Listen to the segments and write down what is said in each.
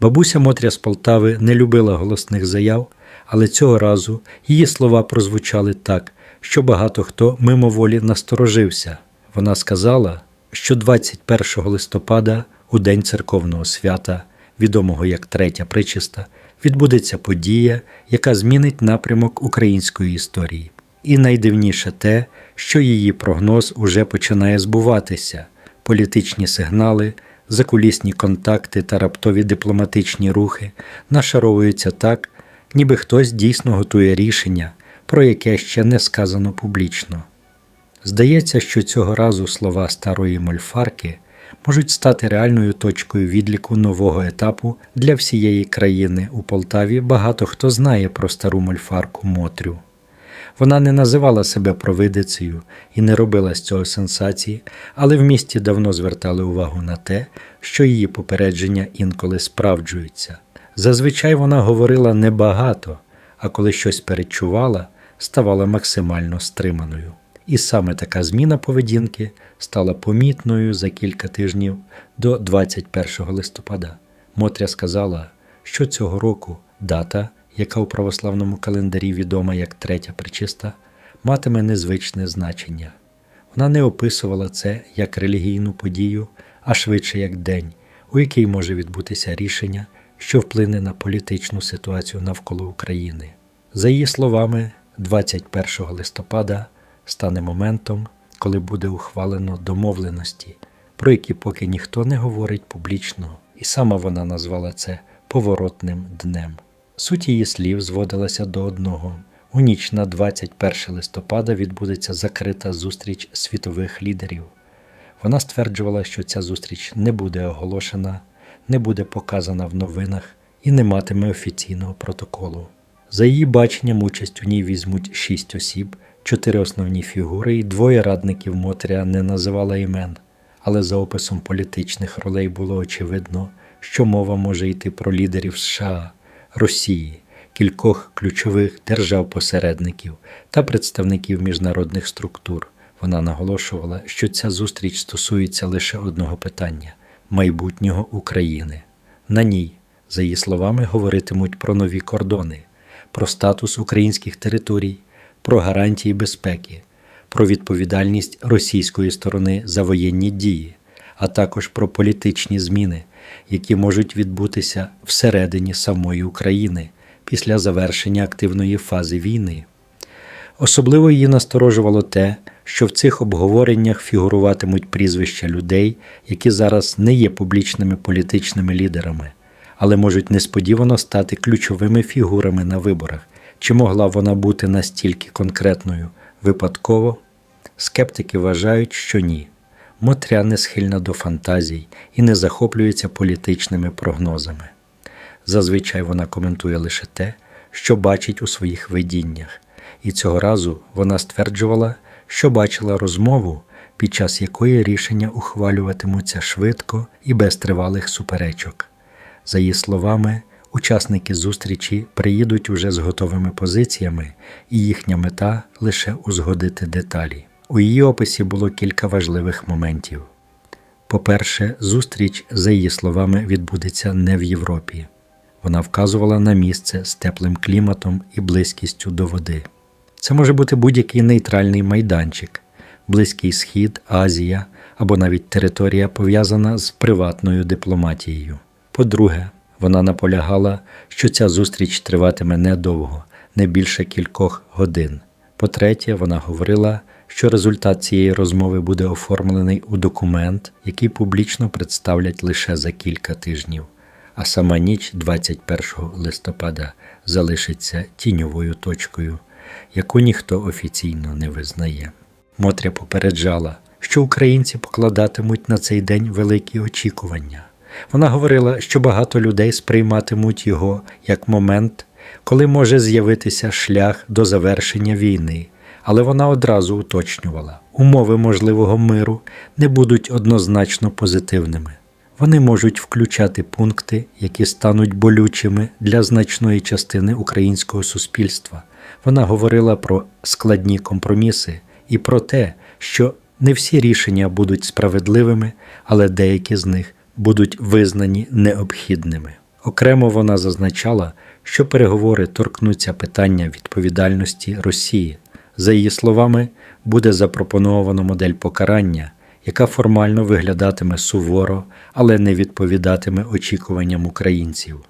Бабуся Мотря з Полтави не любила голосних заяв, але цього разу її слова прозвучали так, що багато хто мимоволі насторожився. Вона сказала, що 21 листопада, у день церковного свята, відомого як Третя Причиста, відбудеться подія, яка змінить напрямок української історії. І найдивніше те, що її прогноз уже починає збуватися. Політичні сигнали, закулісні контакти та раптові дипломатичні рухи нашаровуються так, ніби хтось дійсно готує рішення, про яке ще не сказано публічно. Здається, що цього разу слова старої мольфарки можуть стати реальною точкою відліку нового етапу для всієї країни. У Полтаві багато хто знає про стару мольфарку Мотрю. Вона не називала себе провидицею і не робила з цього сенсації, але в місті давно звертали увагу на те, що її попередження інколи справджуються. Зазвичай вона говорила небагато, а коли щось перечувала, ставала максимально стриманою. І саме така зміна поведінки стала помітною за кілька тижнів до 21 листопада. Мотря сказала, що цього року дата, яка у православному календарі відома як Третя Пречиста, матиме незвичне значення. Вона не описувала це як релігійну подію, а швидше як день, у який може відбутися рішення, що вплине на політичну ситуацію навколо України. За її словами, 21 листопада стане моментом, коли буде ухвалено домовленості, про які поки ніхто не говорить публічно, і сама вона назвала це поворотним днем. Суть її слів зводилася до одного. У ніч на 21 листопада відбудеться закрита зустріч світових лідерів. Вона стверджувала, що ця зустріч не буде оголошена, не буде показана в новинах і не матиме офіційного протоколу. За її баченням, участь у ній візьмуть шість осіб, чотири основні фігури і двоє радників Мотря не називала імен, але за описом політичних ролей було очевидно, що мова може йти про лідерів США, Росії, кількох ключових держав-посередників та представників міжнародних структур. Вона наголошувала, що ця зустріч стосується лише одного питання майбутнього України. На ній, за її словами, говоритимуть про нові кордони, про статус українських територій, про гарантії безпеки, про відповідальність російської сторони за воєнні дії, а також про політичні зміни, які можуть відбутися всередині самої України після завершення активної фази війни. Особливо її насторожувало те, що в цих обговореннях фігуруватимуть прізвища людей, які зараз не є публічними політичними лідерами, але можуть несподівано стати ключовими фігурами на виборах. Чи могла вона бути настільки конкретною випадково? Скептики вважають, що ні. Мотря не схильна до фантазій і не захоплюється політичними прогнозами. Зазвичай вона коментує лише те, що бачить у своїх видіннях, і цього разу вона стверджувала, що бачила розмову, під час якої рішення ухвалюватимуться швидко і без тривалих суперечок. За її словами, учасники зустрічі приїдуть уже з готовими позиціями, і їхня мета лише узгодити деталі. У її описі було кілька важливих моментів. По-перше, зустріч, за її словами, відбудеться не в Європі. Вона вказувала на місце з теплим кліматом і близькістю до води. Це може бути будь-який нейтральний майданчик, Близький Схід, Азія або навіть територія, пов'язана з приватною дипломатією. По-друге, вона наполягала, що ця зустріч триватиме недовго, не більше кількох годин. По-третє, вона говорила, що результат цієї розмови буде оформлений у документ, який публічно представлять лише за кілька тижнів, а сама ніч 21 листопада залишиться тіньовою точкою, яку ніхто офіційно не визнає. Мотря попереджала, що українці покладатимуть на цей день великі очікування. Вона говорила, що багато людей сприйматимуть його як момент, коли може з'явитися шлях до завершення війни, але вона одразу уточнювала, умови можливого миру не будуть однозначно позитивними. Вони можуть включати пункти, які стануть болючими для значної частини українського суспільства. Вона говорила про складні компроміси і про те, що не всі рішення будуть справедливими, але деякі з них будуть визнані необхідними. Окремо вона зазначала, що переговори торкнуться питання відповідальності Росії. За її словами, буде запропоновано модель покарання, яка формально виглядатиме суворо, але не відповідатиме очікуванням українців.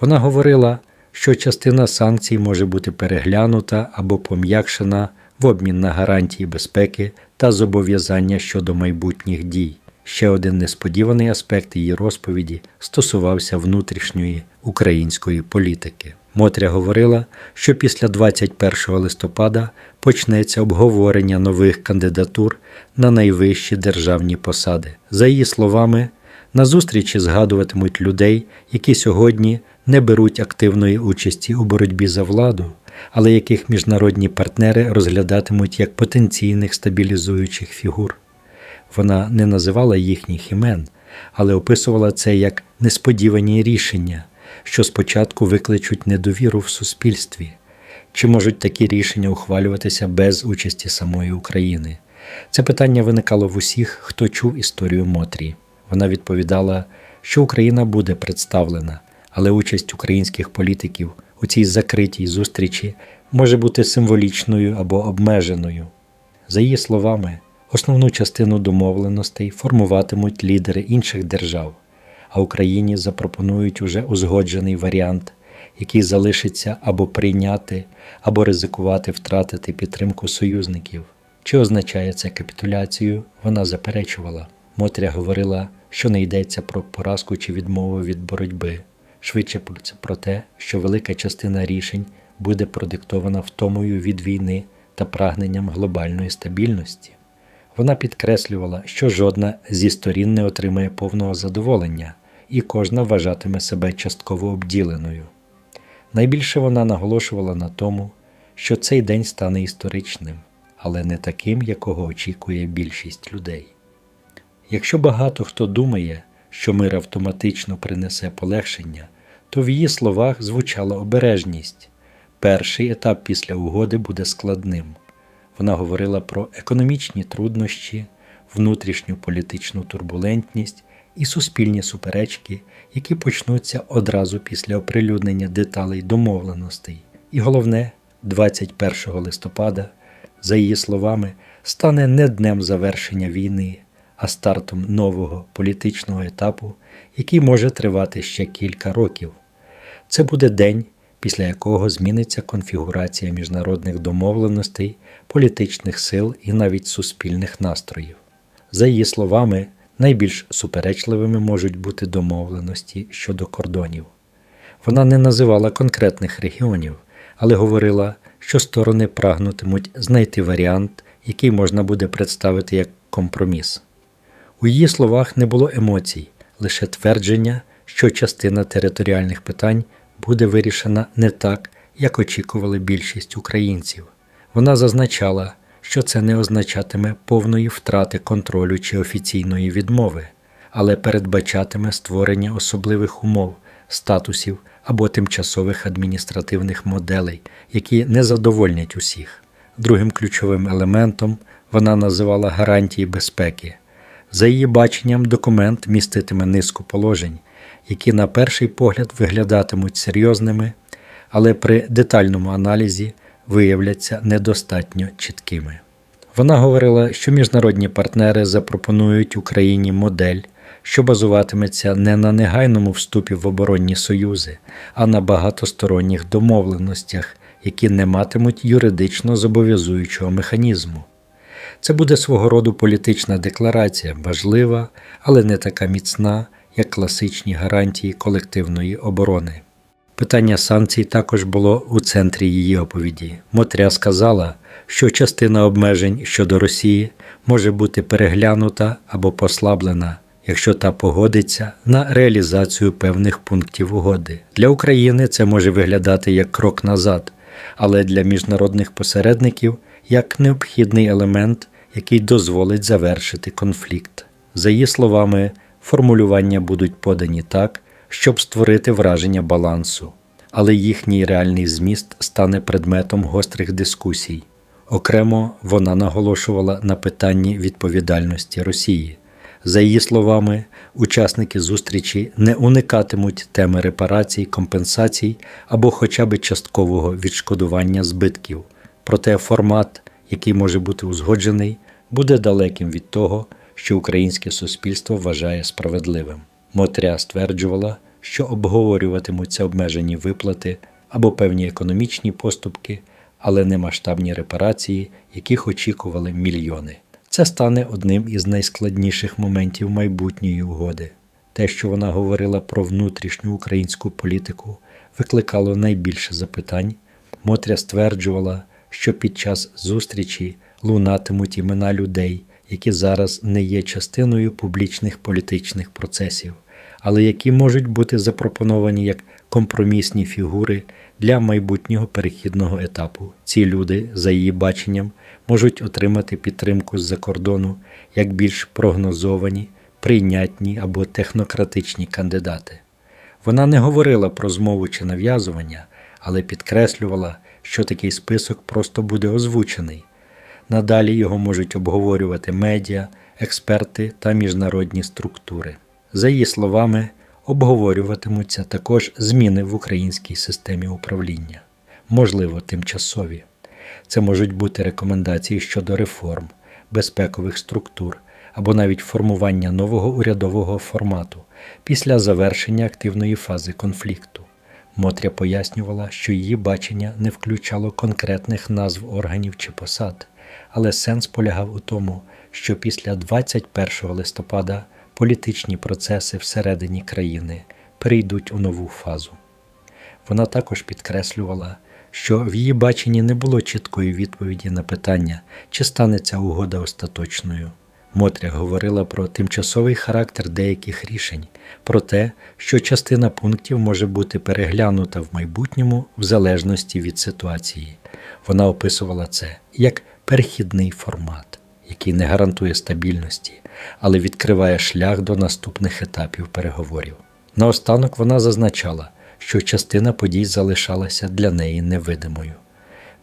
Вона говорила, що частина санкцій може бути переглянута або пом'якшена в обмін на гарантії безпеки та зобов'язання щодо майбутніх дій. Ще один несподіваний аспект її розповіді стосувався внутрішньої української політики. Мотря говорила, що після 21 листопада почнеться обговорення нових кандидатур на найвищі державні посади. За її словами, на зустрічі згадуватимуть людей, які сьогодні не беруть активної участі у боротьбі за владу, але яких міжнародні партнери розглядатимуть як потенційних стабілізуючих фігур. Вона не називала їхніх імен, але описувала це як несподівані рішення, що спочатку викличуть недовіру в суспільстві. Чи можуть такі рішення ухвалюватися без участі самої України? Це питання виникало в усіх, хто чув історію Мотрі. Вона відповідала, що Україна буде представлена, але участь українських політиків у цій закритій зустрічі може бути символічною або обмеженою. За її словами, основну частину домовленостей формуватимуть лідери інших держав, а Україні запропонують уже узгоджений варіант, який залишиться або прийняти, або ризикувати втратити підтримку союзників. Чи означає це капітуляцію, вона заперечувала. Мотря говорила, що не йдеться про поразку чи відмову від боротьби, швидше про те, що велика частина рішень буде продиктована втомою від війни та прагненням глобальної стабільності. Вона підкреслювала, що жодна зі сторін не отримає повного задоволення, і кожна вважатиме себе частково обділеною. Найбільше вона наголошувала на тому, що цей день стане історичним, але не таким, якого очікує більшість людей. Якщо багато хто думає, що мир автоматично принесе полегшення, то в її словах звучала обережність. Перший етап після угоди буде складним. Вона говорила про економічні труднощі, внутрішню політичну турбулентність і суспільні суперечки, які почнуться одразу після оприлюднення деталей домовленостей. І головне, 21 листопада, за її словами, стане не днем завершення війни, а стартом нового політичного етапу, який може тривати ще кілька років. Це буде день, після якого зміниться конфігурація міжнародних домовленостей, політичних сил і навіть суспільних настроїв. За її словами, найбільш суперечливими можуть бути домовленості щодо кордонів. Вона не називала конкретних регіонів, але говорила, що сторони прагнутимуть знайти варіант, який можна буде представити як компроміс. У її словах не було емоцій, лише твердження, що частина територіальних питань буде вирішена не так, як очікували більшість українців. Вона зазначала, що це не означатиме повної втрати контролю чи офіційної відмови, але передбачатиме створення особливих умов, статусів або тимчасових адміністративних моделей, які не задовольнять усіх. Другим ключовим елементом вона називала гарантії безпеки. За її баченням, документ міститиме низку положень, які на перший погляд виглядатимуть серйозними, але при детальному аналізі виявляться недостатньо чіткими. Вона говорила, що міжнародні партнери запропонують Україні модель, що базуватиметься не на негайному вступі в оборонні союзи, а на багатосторонніх домовленостях, які не матимуть юридично зобов'язуючого механізму. Це буде свого роду політична декларація, важлива, але не така міцна, як класичні гарантії колективної оборони. Питання санкцій також було у центрі її оповіді. Мотря сказала, що частина обмежень щодо Росії може бути переглянута або послаблена, якщо та погодиться на реалізацію певних пунктів угоди. Для України це може виглядати як крок назад, але для міжнародних посередників як необхідний елемент, який дозволить завершити конфлікт. За її словами, формулювання будуть подані так, щоб створити враження балансу, але їхній реальний зміст стане предметом гострих дискусій. Окремо вона наголошувала на питанні відповідальності Росії. За її словами, учасники зустрічі не уникатимуть теми репарацій, компенсацій або хоча б часткового відшкодування збитків. Проте формат, який може бути узгоджений, буде далеким від того, що українське суспільство вважає справедливим. Мотря стверджувала, що обговорюватимуться обмежені виплати або певні економічні поступки, але не масштабні репарації, яких очікували мільйони. Це стане одним із найскладніших моментів майбутньої угоди. Те, що вона говорила про внутрішню українську політику, викликало найбільше запитань. Мотря стверджувала, що під час зустрічі лунатимуть імена людей, які зараз не є частиною публічних політичних процесів, але які можуть бути запропоновані як компромісні фігури для майбутнього перехідного етапу. Ці люди, за її баченням, можуть отримати підтримку з-за кордону як більш прогнозовані, прийнятні або технократичні кандидати. Вона не говорила про змову чи нав'язування, але підкреслювала, що такий список просто буде озвучений. Надалі його можуть обговорювати медіа, експерти та міжнародні структури. За її словами, обговорюватимуться також зміни в українській системі управління, можливо, тимчасові. Це можуть бути рекомендації щодо реформ, безпекових структур або навіть формування нового урядового формату після завершення активної фази конфлікту. Мотря пояснювала, що її бачення не включало конкретних назв органів чи посад, але сенс полягав у тому, що після 21 листопада політичні процеси всередині країни перейдуть у нову фазу. Вона також підкреслювала, що в її баченні не було чіткої відповіді на питання, чи станеться угода остаточною. Мотря говорила про тимчасовий характер деяких рішень, про те, що частина пунктів може бути переглянута в майбутньому в залежності від ситуації. Вона описувала це як перехідний формат, який не гарантує стабільності, але відкриває шлях до наступних етапів переговорів. Наостанок вона зазначала, що частина подій залишалася для неї невидимою.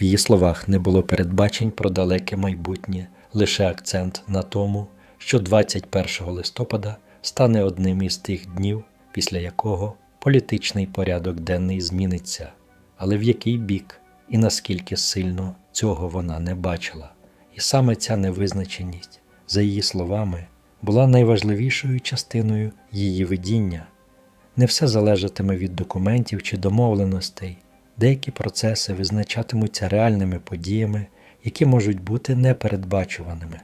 В її словах не було передбачень про далеке майбутнє, лише акцент на тому, що 21 листопада стане одним із тих днів, після якого політичний порядок денний зміниться, але в який бік і наскільки сильно цього вона не бачила. І саме ця невизначеність, за її словами, була найважливішою частиною її видіння. Не все залежатиме від документів чи домовленостей. Деякі процеси визначатимуться реальними подіями, які можуть бути непередбачуваними.